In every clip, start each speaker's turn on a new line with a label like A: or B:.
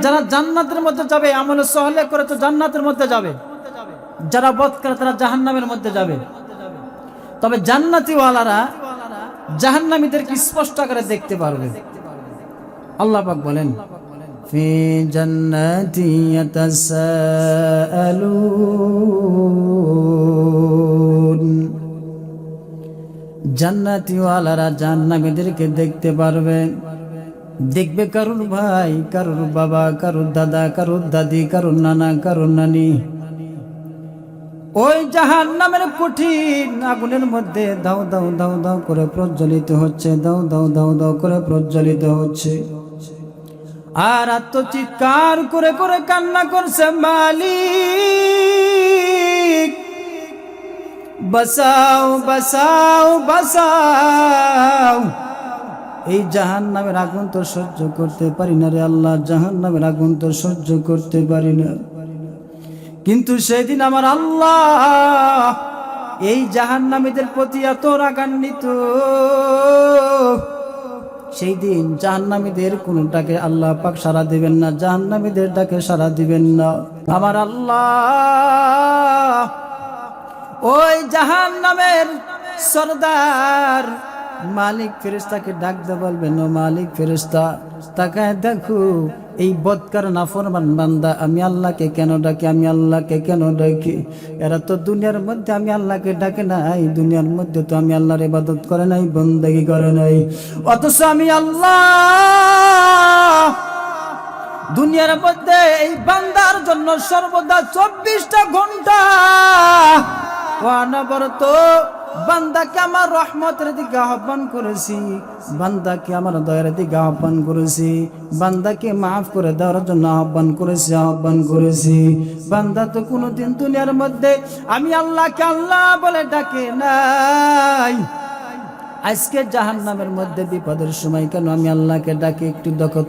A: যারা জান্নাতের মধ্যে যাবে আমলে সহলে করে তো জান্নাতের মধ্যে যাবে যারা বধ করে তারা জাহান্নামের মধ্যে যাবে তবে জান্নাতিওয়ালারা জাহান্নামীদেরকে স্পষ্ট করে দেখতে পারবে আল্লাহ পাক বলেন في جنات يتساءلون জান্নাতিওয়ালারা জাহান্নামীদেরকে দেখতে পারবে দেখবে কারুর ভাই, কারুর বাবা, কারুর দাদা, কারুর দাদি, কারুর নানা, কারুর নানি। ওই জাহান নামের কঠিন আগুনের মধ্যে দাও দাও দাও দাও করে প্রজ্বলিত হচ্ছে, দাও দাও দাও দাও করে প্রজ্বলিত হচ্ছে। আর আত্মচিৎকার করে করে কান্না করছে মালিক। বসাও বসাও বসাও। এই জাহান নামের আগুন তো সহ্য করতে পারি না রে আল্লাহ জাহান নামের আগুন তো সহ্য করতে পারি না। কিন্তু সেদিন আমার আল্লাহ এই জাহান নামীদের প্রতি এত রাগান্বিত। সেই দিন জাহান্নামীদের কোনটাকে আল্লাহ পাক সারা দিবেন না, জাহান্নামীদের ডাকে সারা দিবেন না। আমার আল্লাহ, ওই জাহান নামের সর্দার মালিক ফেরেস্তাকে ডাকতে বলবেন ও মালিক ফেরেস্তা তাকায় দেখো, এই বদকার নাফরমান বান্দা, আমি আল্লাহকে কেন ডাকি, আমি আল্লাহকে কেন ডাকি? এরা তো দুনিয়ার মধ্যে আমি আল্লাহকে ডাকে নাই, দুনিয়ার মধ্যে তো আমি আল্লাহর ইবাদত করে নাই, বন্দেগি করে নাই। অথচ আমি আল্লাহ, দুনিয়ার মধ্যে এই বান্দার জন্য সর্বদা চব্বিশটা ঘণ্টা অনবরত বান্দাকে আমার রহমতের দিকে আহ্বান করেছি, বান্দাকে আমার দয়ের দিকে আহ্বান করেছি, বান্দাকে মাফ করে দেওয়ার জন্য আহ্বান করেছি আহ্বান করেছি। বান্দা তো কোনোদিন দুনিয়ার মধ্যে আমি আল্লাহকে আল্লাহ বলে ডাকে নাই। আজকে জাহান নামের মধ্যে বিপদের সময় কেন আমি আল্লাহকে ডাকি একটু দেখো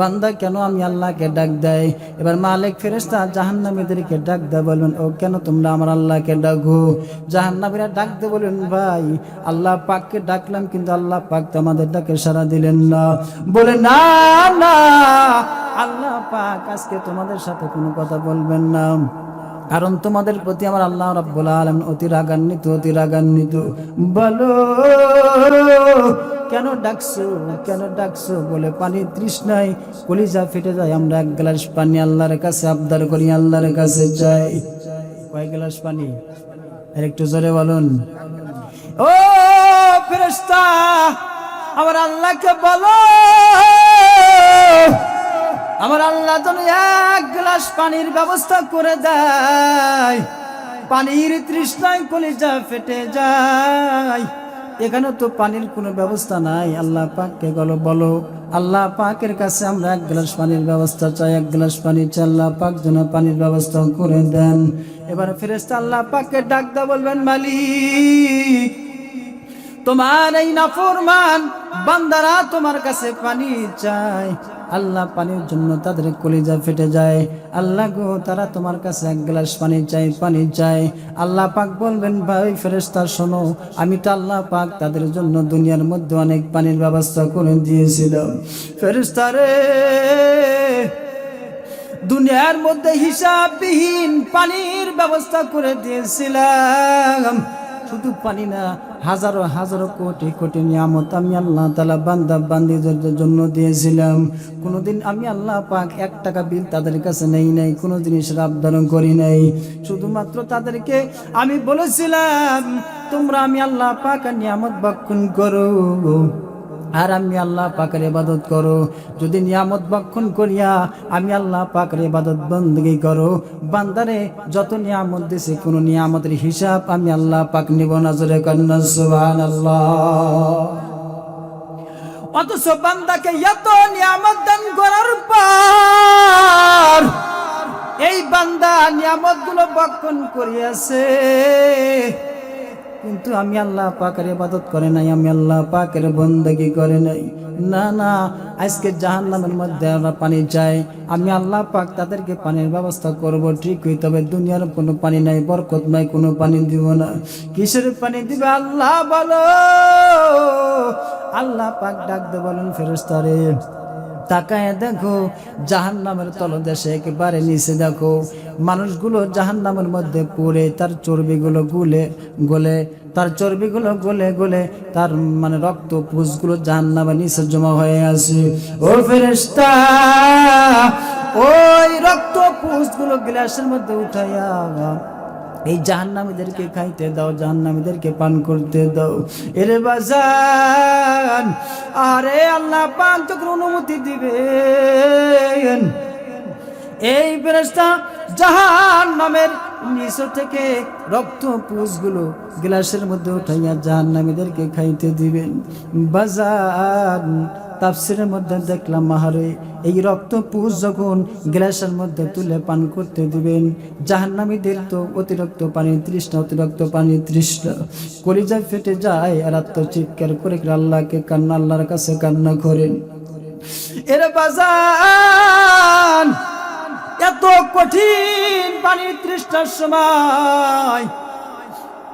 A: বান্দা কেন আমি আল্লাহকে ডাক দেয় এবার মালিক ফেরেস্তা জাহান নামীদেরকে ডাক দেয় বলবেন ও কেন তোমরা আমার আল্লাহকে ডাকো? জাহান নামীরা ডাক দে বলেন, ভাই, আল্লাহ পাককে ডাকলাম, কিন্তু আল্লাহ পাক তো আমাদের ডাকে সারা দিলেন না। বলে, না না, আল্লাহ পাক আজকে তোমাদের সাথে কোনো কথা বলবেন না। কারণ তোমাদের প্রতি আমার আল্লাহ রাব্বুল আলামিন অতি রাগান্বিত অতি রাগান্বিত। বলো, কেন ডাকছো কেন ডাকছো? বলে পানি তৃষ্ণায় কলিজা ফেটে যায়। আমরা এক গ্লাস পানি আল্লাহর কাছে, আবদার করি আল্লাহর কাছে যাই। কয় গ্লাস পানি? আর একটু জোরে বলুন। ও ফেরেশতা, আমার আল্লাহকে বলো। আমার আল্লাহ যেন এক গ্লাস পানির ব্যবস্থা করে দেয়। পানির তৃষ্ণায় কলিজা ফেটে যায়। এখানে তো পানির কোনো ব্যবস্থা নাই। আল্লাহ পাককে গলো বলো, আল্লাহ পাকের কাছে আমরা এক গ্লাস পানির ব্যবস্থা চাই, এক গ্লাস পানি চাই। আল্লাহ পাক যেন পানির ব্যবস্থা করে দেন। এবার ফেরেস্তা আল্লাহ পাককে ডাক দা বলবেন, মালিক, তোমার এই নাফরমান বান্দারা তোমার কাছে পানি চায়। আল্লাহ পানির জন্য তাদের কলিজা ফেটে যায়। আল্লাহ গো, তারা তোমার কাছে এক গ্লাস পানি চাই পানি চাই। আল্লাহ পাক বলবেন, ভাই ফেরেস্তা শোনো, আমি তো আল্লাহ পাক তাদের জন্য দুনিয়ার মধ্যে অনেক পানির ব্যবস্থা করে দিয়েছিলাম। ফেরেস্তা রে, দুনিয়ার মধ্যে হিসাববিহীন পানির ব্যবস্থা করে দিয়েছিলাম। শুধু পানি না হাজারো হাজারো কোটি কোটি নিয়ামত আমি আল্লাহ তালা বান্দা বান্দিদের জন্য দিয়েছিলাম। কোনোদিন আমি আল্লাহ পাক এক টাকা বিল তাদের কাছে নেই নাই, কোনো জিনিসের আবদারণ করি নাই। শুধুমাত্র তাদেরকে আমি বলেছিলাম, তোমরা আমি আল্লাহ পাক নিয়ামত বাক্ষণ করো। আর আমি আল্লাহ পাকের ইবাদত করো। যদি নিয়ামত বক্ষণ করিয়া আমি আল্লাহ পাকের ইবাদত বন্দী করো, বান্দারে যত নিয়ামত দিছে, কোন নিয়ামতের হিসাব আমি আল্লাহ পাক নিব নজরে কন্যা সুবহান অথচ বান্দাকে এত নিয়ামত দান করার পর এই বান্দা নিয়ামতগুলো বক্ষণ করিয়াছে। কিন্তু আমি আল্লাহ পাকের ইবাদত করে নাই, আমি আল্লাহ পাকের বন্দগি করে নাই। না না, আজকে জাহান নামের মধ্যে আমরা পানি চাই, আমি আল্লাহ পাক তাদেরকে পানির ব্যবস্থা করব ঠিকই তবে দুনিয়ার কোনো পানি নাই, বরকত নাই, কোনো পানি দিব না। কিসের পানি দিবে আল্লাহ বলো? আল্লাহ পাক ডাক দে বলেন ফেরেস্তারে তাকায় দেখো জাহান নামের তলদেশে একেবারে নিচে দেখো। মানুষগুলো জাহান নামের মধ্যে পড়ে, তার চর্বিগুলো গুলে, গলে, তার চর্বিগুলো গলে গলে, তার মানে রক্ত পুষগুলো জাহান নামের নিচে জমা হয়ে আছে। ও ফেরেস্তা ওই রক্ত পুষগুলো গ্লাসের মধ্যে উঠাইয়া এই জাহান্নামীদেরকে খাইতে দাও, জাহান্নামীদেরকে পান করতে দাও। এরে বাজান, আরে আল্লাহ পান তো অনুমতি দিবেন, এই ফেরেশতা জাহান নামের নিচ থেকে রক্ত পুষগুলো গ্লাসের মধ্যে উঠাইয়া জাহান নামীদেরকে খাইতে দিবেন। বাজান তাফসিরের মধ্যে দেখলাম মাহারে এই রক্ত পুষ যখন গ্লাসের মধ্যে তুলে পান করতে দিবেন, জাহান্নামীদের তো অতিরিক্ত পানি তৃষ্ণা, অতিরিক্ত পানি তৃষ্ণা। কলিজা ফেটে যায় আর আত্মচিৎকার করে আল্লাহকে কান্না, আল্লাহর কাছে কান্না করেন। এরা বাজান, এত কঠিন পানির তৃষ্ণার সময়,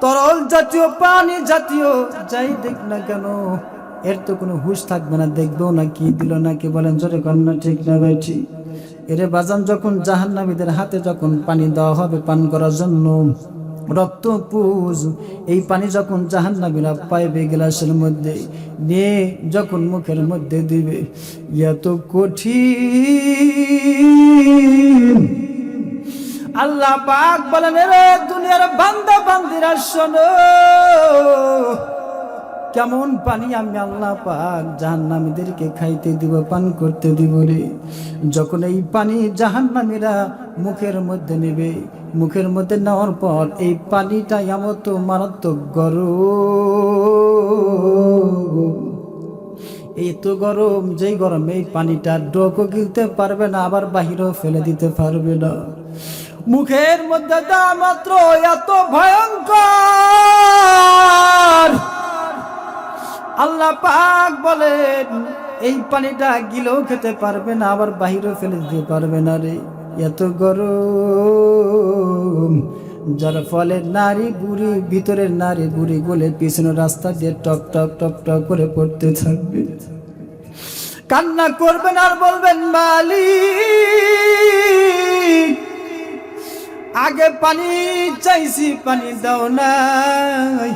A: তরল জাতীয় পানি জাতীয় যাই দেখ না কেন এর তো কোনো হুশ থাকবে না, দেখবেও না, কি দিল না, কি বলেন, জোরে কন্যা ঠিক না ভাই, ঠিক। এরে বাজান, যখন জাহান্নামীদের হাতে যখন পানি দেওয়া হবে পান করার জন্য, রক্ত, পুজ, এই পানি যখন জাহান্নামীরা পাইবে গ্লাসের মধ্যে, নিয়ে যখন মুখের মধ্যে দিবে, এত কঠিন। আল্লাহ পাক বলেন দুনিয়ার বান্দা বান্দিরা শোনো। কেমন পানি আমি আল্লাহ পাক জাহান্নামীদেরকে খাইতে দিব, পান করতে দিব রে। যখন এই পানি জাহান্নামীরা মুখের মধ্যে নেবে, মুখের মধ্যে নেওয়ার পর এই পানিটা এমন তো মারাত্মক গরম। এই তো গরম, যেই গরম এই পানিটা ডোকও গিলতে পারবে না, আবার বাহিরেও ফেলে দিতে পারবে না। মুখের মধ্যে মাত্র এত ভয়ঙ্কর! আল্লাহ পাক বলেন, এই পানিটা গিলেও খেতে পারবে না, আবার বাহিরেও ফেলে দিতে পারবে না রে। এত গরম। যার ফলে নারী বুড়ি, ভিতরের নারী বুড়ি গলে পিছনের রাস্তা দিয়ে টপ টপ টপ টপ করে পড়তে থাকবে। কান্না করবেন আর বলবেন, মালিক, আগে পানি চাইছি, পানি দাও নাই।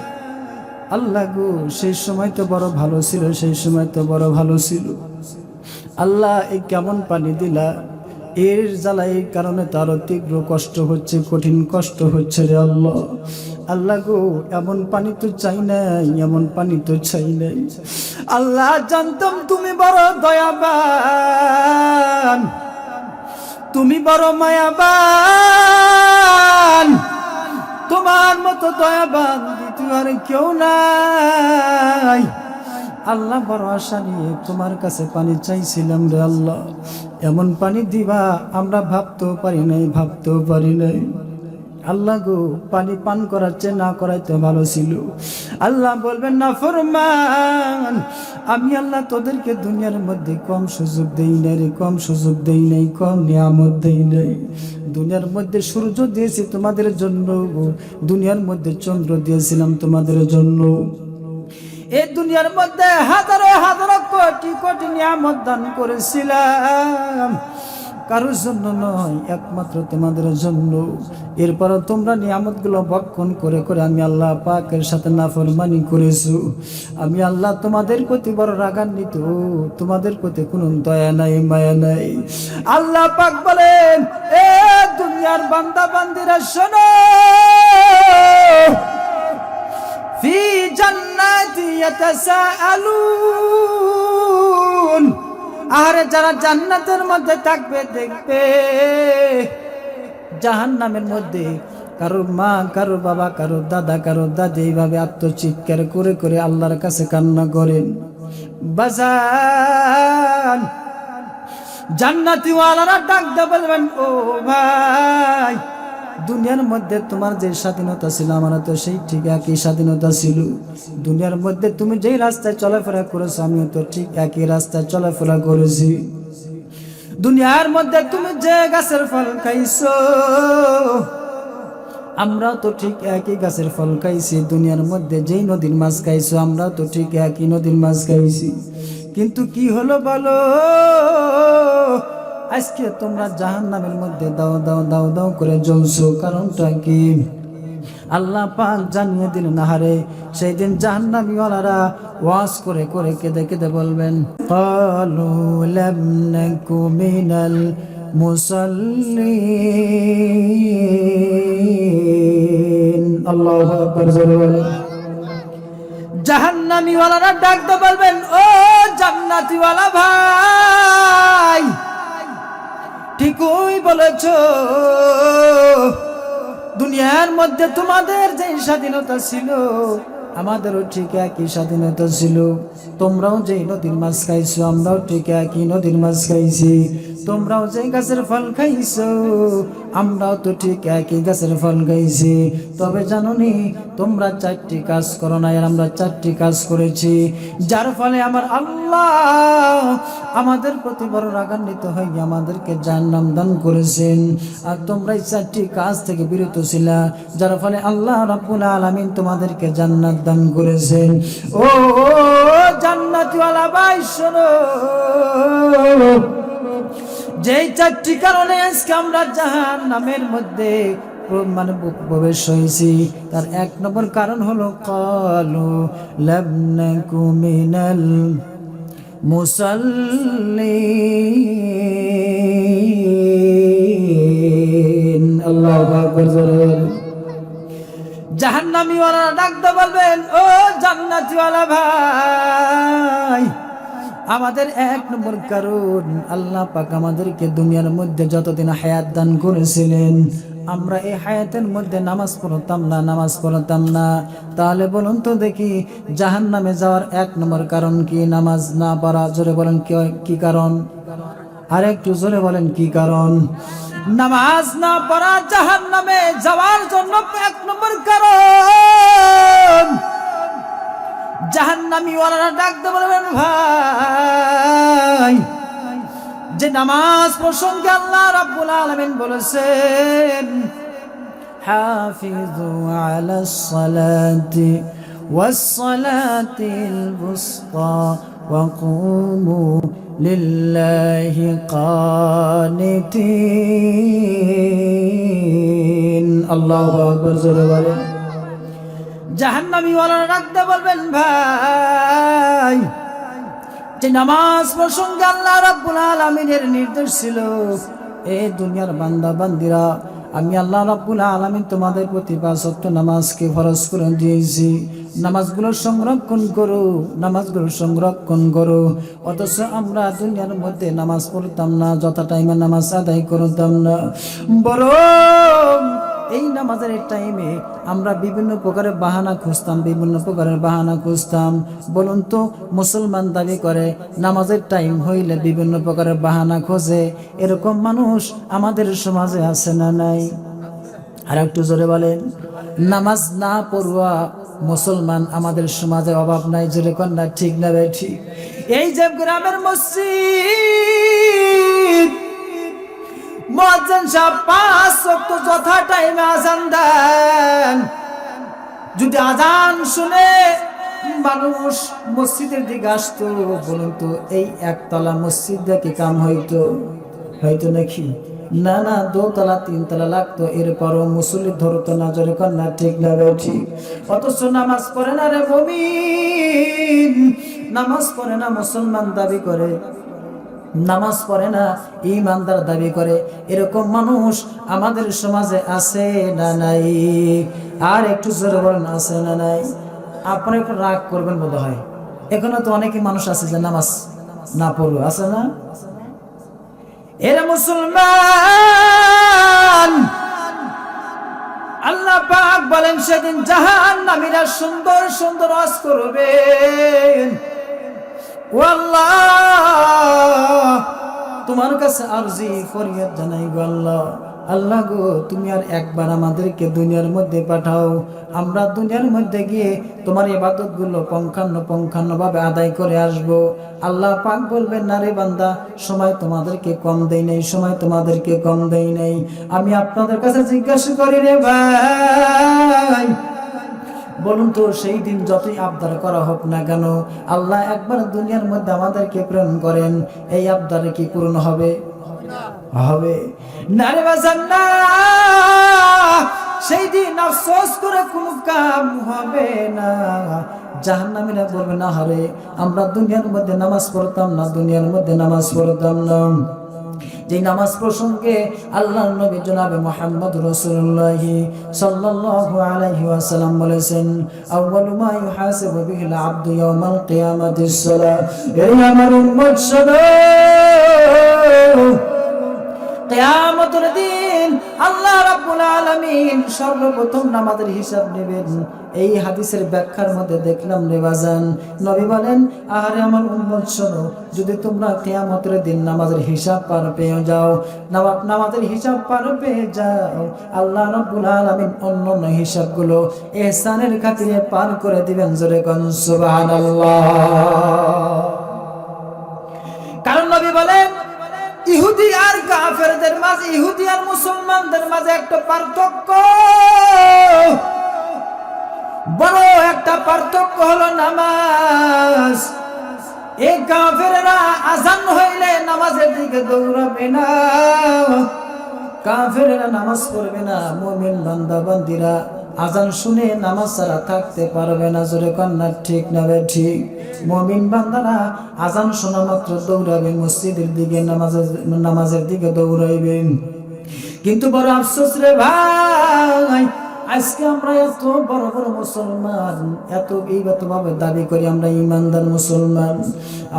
A: আল্লাহ গো, সেই সময় তো বড় ভালো ছিল, সেই সময় তো বড় ভালো ছিল। আল্লাহ এই কেমন পানি দিলা? এর জ্বালা এই কারণে তারও তীব্র কষ্ট হচ্ছে, কঠিন কষ্ট হচ্ছে রে আল্লাহ। আল্লাহ গো, এমন পানি তো চাই নাই, এমন পানি তো চাই নাই। আল্লাহ জানতাম তুমি বড় দয়াবান, তুমি বড় মায়াবান। মতো দয়াবান, দ্বিতীয় আর কেউ নাই। আল্লাহ আশা নিয়ে তোমার কাছে পানি চাইছিলাম রে আল্লাহ। এমন পানি দিবা, আমরা ভাবতেও পারি নাই, ভাবতেও পারি নাই। আল্লাহ গো, পানি পান করাচ্ছে না করাইতে ভালো ছিল। আল্লাহ বলবেন, না ফরমান, আমি আল্লাহ তোদেরকে দুনিয়ার মধ্যে কম সুযোগ দেই নাই রে, কম সুযোগ দেই নাই, কম নিয়ামত দেই নাই। দুনিয়ার মধ্যে সূর্য দিয়েছি তোমাদের জন্য। দুনিয়ার মধ্যে চন্দ্র দিয়েছিলাম তোমাদের জন্য। এই দুনিয়ার মধ্যে হাজারো হাজারো কোটি কোটি নিয়ামত দান করেছিলাম। কারোর জন্য নয় একমাত্র তোমাদের জন্য এরপর তোমরা নিয়ামতগুলো ভক্ষণ করে করে আমি আল্লাহ পাকের সাথে নাফরমানি করেছো আমি আল্লাহ তোমাদের প্রতি বড় রাগান্বিত তোমাদের প্রতি কোনো দয়া নাই মায়া নাই আল্লাহ পাক বলেন এ দুনিয়ার বান্দা বান্দিরা শোনো في جنات يتساءلون আরে যারা জান্নাতের মধ্যে থাকবে, দেখবে জাহান্নামের মধ্যে কারোর মা, কারোর বাবা, কারোর দাদা, কারোর দাদি এইভাবে আত্মচিৎকার করে করে আল্লাহর কাছে কান্না করেন। বাজান, জান্নাতিওয়ালারা ডাক দিয়ে বলবেন, ও ভাই দুনিয়ার মধ্যে তোমার যে স্বাধীনতা ছিল আমার তো সেই ঠিক একই স্বাধীনতা ছিল। দুনিয়ার মধ্যে তুমি যেই রাস্তায় চলাফেরা করেছ, আমিও তো ঠিক একই রাস্তায় চলাফেরা করেছি। দুনিয়ার মধ্যে তুমি যে গাছের ফল খাইছো আমরা তো ঠিক একই গাছের ফল খাইছি। দুনিয়ার মধ্যে যেই নদীর মাছ খাইছো আমরা তো ঠিক একই নদীর মাছ খাইছি। কিন্তু কি হলো বলো? আজকে তোমরা জাহান নামের মধ্যে দাও দাও দাও দাও করে জ্বলছো। কারণটা কি? আল্লাহ পাক জানিয়ে দিলেন হারে সেই দিন জাহান্নামিওয়ালারা ওয়াজ করে করে কেঁদে কেঁদে বলবেন, কালু লামনাকু মিনাল মুসাল্লিন। আল্লাহু আকবার, জোরে বলেন। জাহান্নামীওয়ালারা ডাক দে বলবেন, ও জান্নাতীওয়ালা ভাই ঠিকই বলেছ। দুনিয়ার মধ্যে তোমাদের যে স্বাধীনতা ছিল, আমাদেরও ঠিক একই স্বাধীনতা ছিল। তোমরাও যে নদীর মাছ খাইছো, আমরাও ঠিক একই নদীর মাছ খাইছি। তোমরাও যে গাছের ফল খাইছো, আমরাও তো ঠিক একই গাছের ফল খাইছি। তবে জানোনি, তোমরা চারটি কাজ করো না আর আমরা চারটি কাজ করেছি। যার ফলে আমার আল্লাহ আমাদের প্রতি বড় রাগান্বিত হয়ে আমাদেরকে জান্নাম দান করেছেন। আর তোমরা এই চারটি কাজ থেকে বিরত ছিলা, যার ফলে আল্লাহ রাব্বুল আলামিন তোমাদেরকে জান্নাত দান করেছেন। ও, জান্নাতওয়ালা ভাই, শোনো। যেই চারটি কারণে আজকে আমরা জাহান নামের মধ্যে মানে প্রবেশ হয়েছি, তার এক নম্বর কারণ হলো কালু লাবনাকু মিনাল মুসাল্লিন আল্লাহু বলেন। জাহান্নামীওয়ালা ডাকতে বলবেন, ও জান্নাতিওয়ালা ভাই আমাদের এক নম্বর কারণ, আল্লাহ পাক আমাদেরকে দুনিয়ার মধ্যে যতদিন হায়াত দান করেছিলেন, আমরা এই হায়াতের মধ্যে নামাজ পড়তাম না, নামাজ পড়তাম না। তাহলে বলুন তো দেখি জাহান নামে যাওয়ার এক নম্বর কারণ কি? নামাজ না পড়া, জোরে বলেন কি- কারণ? আর একটু জোরে বলেন কি কারণ? নামাজ না পড়া জাহান নামে যাওয়ার জন্য এক নম্বর কারণ। জাহান্নামী ওয়ালারা ডাকতে বলবেন ভাই যে নামাজ প্রসঙ্গে আল্লাহ রাব্বুল আলামিন বলেছেন হাফিজু আলাস সালাতি والصلاة الوسطى وقوموا لله قانتين الله أكبر জোরে বলেন জাহান্নামী ওয়ালারা ডাকতে বলবেন ভাই। যে নামাজ প্রসঙ্গে আল্লাহ রাব্বুল আলামিনের নির্দেশ ছিল, এ দুনিয়ার বান্দা, বান্দিরা, আমি আল্লাহ রাব্বুল আলামিন তোমাদের প্রতি পাঁচ নামাজকে ফরজ করে দিয়েছি। নামাজগুলো সংরক্ষণ করো, নামাজগুলো সংরক্ষণ করো। অথচ আমরা দুনিয়ার মধ্যে নামাজ পড়তাম না যথা টাইমে নামাজ আদায় করতাম না। বরং এই নামাজের টাইমে আমরা বিভিন্ন প্রকারের বাহানা খুঁজতাম, বিভিন্ন প্রকারের বাহানা খুঁজতাম। বলুন তো, মুসলমান দাবি করে, নামাজের টাইম হইলে বিভিন্ন প্রকারের বাহানা খোঁজে। এরকম মানুষ আমাদের সমাজে আছে না নাই? আর একটু জোরে বলেন। নামাজ না পড়ুয়া মুসলমান আমাদের সমাজে অভাব নাই জোরে কন্যা ঠিক না ঠিক। এই যে গ্রামের মসজিদ মুয়াজ্জিন সাহেব, পাঁচ ওয়াক্ত যথা টাইমে আজান দেন। যদি আজান শুনে মানুষ মসজিদের দিকে আসতো, বলুন তো, এই একতলা মসজিদ দেখে কাম হইতো? হয়তো নাকি? না না, দোতলা, তিনতলা লাগতো। এরপরও মুসল্লি ধরতো না জোরে কন্যা, ঠিক না ঠিক? অথচ নামাজ পড়ে না রে, মমিন। নামাজ পড়ে না মুসলমান দাবি করে। নামাজ পড়ে না ইমানদার দাবি করে, এরকম মানুষ আমাদের সমাজে আছে না নাই? আর একটু জোরে বলেন, আছে না নাই? আপনারা একটু রাগ করবেন বোধ হয় এখনও তো অনেকে মানুষ আছে যে নামাজ না পড়ল আছে না? এরা মুসলমান, আল্লাহ পাক বলেন, সেদিন জাহান নামীরা সুন্দর সুন্দর আজ করবেন। তোমার কাছে আরজি, ফরিয়াদ জানাই আল্লাহ। আল্লাহ গো, তুমি আর একবার আমাদেরকে দুনিয়ার মধ্যে পাঠাও। আমরা দুনিয়ার মধ্যে গিয়ে তোমার ইবাদতগুলো পঙ্খান্ন পঙ্খান্ন ভাবে আদায় করে আসব। আল্লাহ পাক বলবেন, না রে বান্দা, সময় তোমাদেরকে কম দেই নাই, সময় তোমাদেরকে কম দেই নাই। আমি আপনাদের কাছে জিজ্ঞাসা করি রে ভাই বলুন তো, সেই দিন যতই আবদার করা হোক না কেন, আল্লাহ একবার দুনিয়ার মধ্যে আমাদেরকে প্রেরণ করেন, এই আবদার কি পূরণ হবে? হবে। না সেই দিন আফসোস করে কোনো কাম হবে না। জাহান্নামীরা বলবে, না হারে আমরা দুনিয়ার মধ্যে নামাজ পড়তাম না, দুনিয়ার মধ্যে নামাজ পড়তাম না। যে নামাজ প্রসঙ্গে আল্লাহ নবী জনাবে মোহাম্মদ রাসূলুল্লাহ সাল্লাল্লাহু আলাইহি ওয়াসাল্লাম বলেছেন আউয়ালু মা ইউহাসিবু বিহিল আবদু ইয়াওমাল কিয়ামাতিস এই আমার উম্মত কিয়ামতের দিন রাব্বুল সর্বপ্রথম নামাজের হিসাব নেবেন। এই হাদিসের ব্যাখ্যার মধ্যে দেখলাম রেবাজান নবী বলেন, আহারে আমার উম্মত, শোনো, যদি তোমরা কেয়ামতের দিন নামাজের হিসাব পার পেয়ে যাও, নামা- নামাজের হিসাব পার পেয়ে যাও, আল্লাহ রাব্বুল আলামিন অন্য অন্য হিসাবগুলো এহসানের খাতিরে পার করে দিবেন জোরে কোন, সুবহানাল্লাহ। ইহুদি আর কাফেরদের মাঝে, ইহুদি আর মুসলমানদের মাঝে একটা পার্থক্য। বড় একটা পার্থক্য হলো নামাজ। এই কাফেররা আজান হইলে নামাজের দিকে দৌড়াবে না। কাফেররা নামাজ পড়বে না। মুমিন বান্দা বান্দিরা আজান শুনে নামাজ ছাড়া থাকতে পারবে না, জোরে কন্যা, ঠিক না বে ঠিক? মমিন বান্দারা আজান শোনা মাত্র দৌড়াবে, মসজিদের দিকে, নামাজের নামাজের দিকে দৌড়াইবেন কিন্তু বড় আফসোস রে ভাই আজকে আমরা এত বড় বড় মুসলমান, এত এইগত ভাবে দাবি করি আমরা ইমানদার মুসলমান।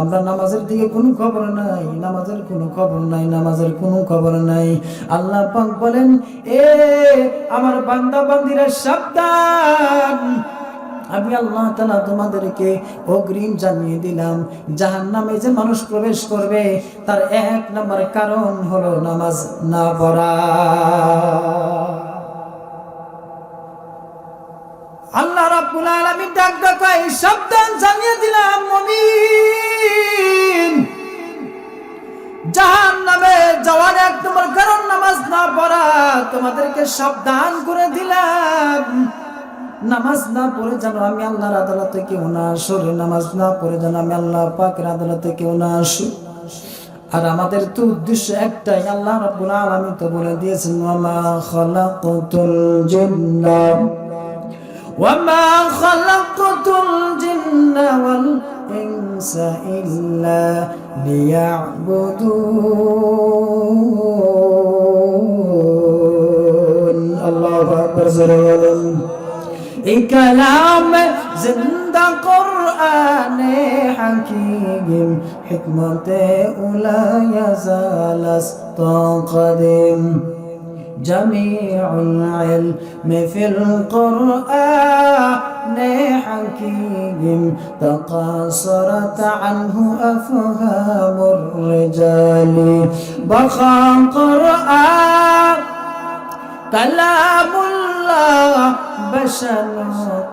A: আমরা নামাজের দিকে কোনো খবর নাই, নামাজের কোনো খবর নাই, নামাজের কোনো খবর নাই। আল্লাহ পাক বলেন, এ আমার বান্দা বান্দিরা, সাবধান। আমি আল্লাহ তালা তোমাদেরকে অগ্রিম জানিয়ে দিলাম জাহান নামে যে মানুষ প্রবেশ করবে, তার এক নম্বর কারণ হলো নামাজ না পড়া। আল্লাহ রাব্বুল আলামিন ডাক ডাকাই সাবধান জানিয়ে দিলাম, মুমিন। জাহান নামে যাওয়ার এক নম্বর কারণ নামাজ না পড়া, তোমাদেরকে সাবধান করে দিলাম। নামাজ না পড়ে যেন আমি আল্লাহর আদালতে কেউ না আসরে নামাজ না পড়ে যেন আমি আল্লাহ পাকের আদালতে কেউ না আসু আর আমাদের তো উদ্দেশ্য একটাই, আল্লাহ রাব্বুল আলামিন তো বলে দিয়েছেন ওয়ামা খালাকাতুল জিন্না। وما خلقت الجن والإنس إلا ليعبدون. الله أكبر سرور إن كلام زند قرآن حكيم حكمة لا يزال استقدم جميع العلم في القرآن حكيم تقاصرت عنه أفهام الرجال. بخى قرآن كلام بشر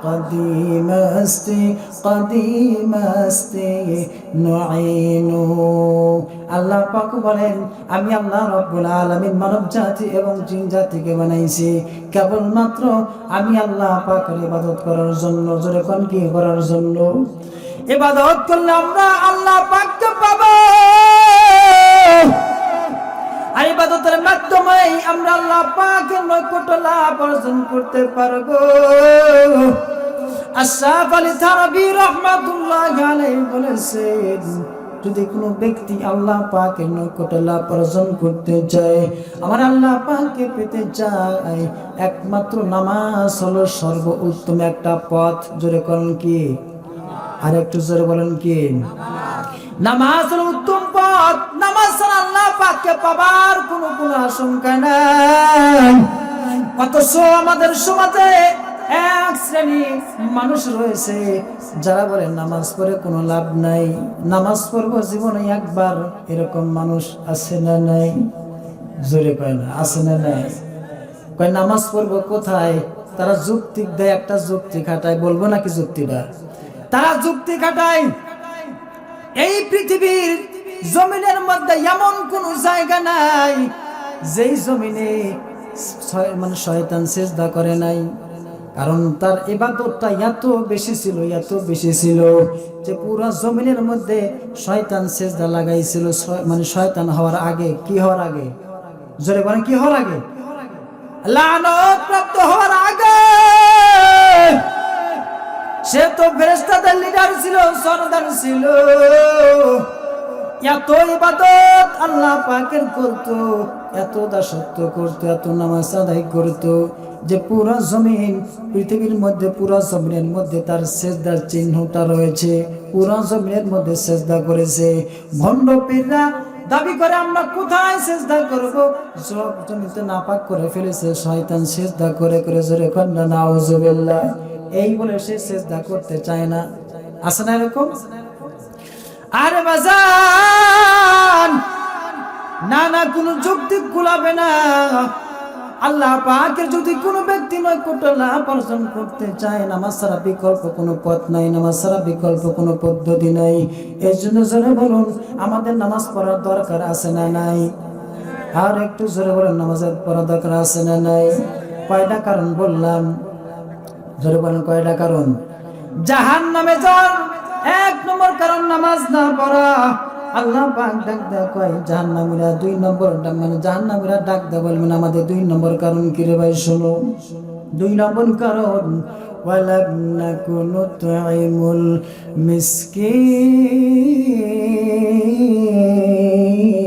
A: قديم استي قديم استي نعين আল্লাহ পাক বলেন আমি আল্লাহ রব্বুল আলামিন মানব জাতি এবং জিন জাতিকে বানাইছি কেবলমাত্র আমি আল্লাহ পাকের ইবাদত করার জন্য জোরে কোন কি করার জন্য ইবাদত করলে আমরা আল্লাহ পাককে পাবো ইবাদতের মাধ্যমে আমরা আল্লাহ পাকের নৈকট্য লাভ অর্জন করতে পারব। আশরাফ আলী থানবী রহমাতুল্লাহ আলাইহি বলেছেন, যদি কোনো ব্যক্তি আল্লাহ পাকের নৈকট্য লাভ অর্জন করতে চায়, আমার আল্লাহ পাকে পেতে চায়, একমাত্র নামাজ হলো সর্ব উত্তম একটা পথ। জোরে করেন কি? আর একটু জোরে বলেন কি? নামাজ হলো উত্তম পথ নামাজ ছাড়া আল্লাহ পাককে পাবার কোনো কোনো আশঙ্কা নাই। অথচ আমাদের সমাজে এক শ্রেণি মানুষ রয়েছে, যারা বলে নামাজ পড়ে কোনো লাভ নাই। নামাজ পড়ব জীবনে একবার এরকম মানুষ আছে না নাই? জোরে কয় না, আছে না নাই? কয় নামাজ পড়ব কোথায়? তারা যুক্তি দেয়, একটা যুক্তি খাটায়, বলব নাকি যুক্তিটা? তারা যুক্তি খাটায়, এই পৃথিবীর জমিনের মধ্যে এমন কোন জায়গা নাই, যেই জমিনে মানে শয়তান চেষ্টা করে নাই। কারণ তার ইবাদতটা এত বেশি ছিল, এত বেশি ছিল যে পুরা জমিনের মধ্যে শয়তান সেজদা লাগাইছিল। মানে শয়তান হওয়ার আগে, কি হওয়ার আগে? জোরে বলেন, কি হওয়ার আগে? লানত প্রাপ্ত হওয়ার আগে। সে তো ফেরেস্তাদের লিডার ছিল, সরদার ছিল। এত ইবাদত আল্লাহ পাকের করত, এত দাসত্ব করত, এত নামাজ আদায় করত যে পুরো জমিন, পৃথিবীর মধ্যে, পুরো জমিনের মধ্যে তার সেজদার চিহ্নটা রয়েছে, পুরো জমিনের মধ্যে সেজদা করেছে। ভণ্ড পীররা দাবি করে, আমরা কোথায় সেজদা করব? সব জমিতে নাপাক করে ফেলেছে, শয়তান সেজদা করে করে জোরে কন্যা নাউজুবিল্লাহ। এই বলে সে সেজদা করতে চায় না। আছে না এরকম? আরে বাজান না না কোনো যুক্তি গুলাবে না। আল্লাহ পাকের যদি কোনো ব্যক্তি নৈকট্য লাভ অর্জন করতে চায়, নামাজ ছাড়া বিকল্প কোনো পথ নাই, নামাজ ছাড়া বিকল্প কোনো পদ্ধতি নাই। এর জন্য জোরে বলুন, আমাদের নামাজ পড়ার দরকার আছে না নাই? আর একটু জোরে বলুন, নামাজের পড়া দরকার আছে না নাই? কয়টা কারণ বললাম? জোরে বলেন, কয়টা কারণ? জাহান নামে যাওয়ার এক নম্বর কারণ নামাজ না পড়া। আল্লাহ পাক ডাক দা কয়, জাহান্নামীরা দুই নম্বর ডাক- মানে জাহান্নামীরা ডাক দেয় বলবেন আমাদের দুই নম্বর কারণ কি রে ভাই, শোনো। দুই নম্বর কারণ, ওয়ালাম নাকুনু তুইমুল মিসকিন।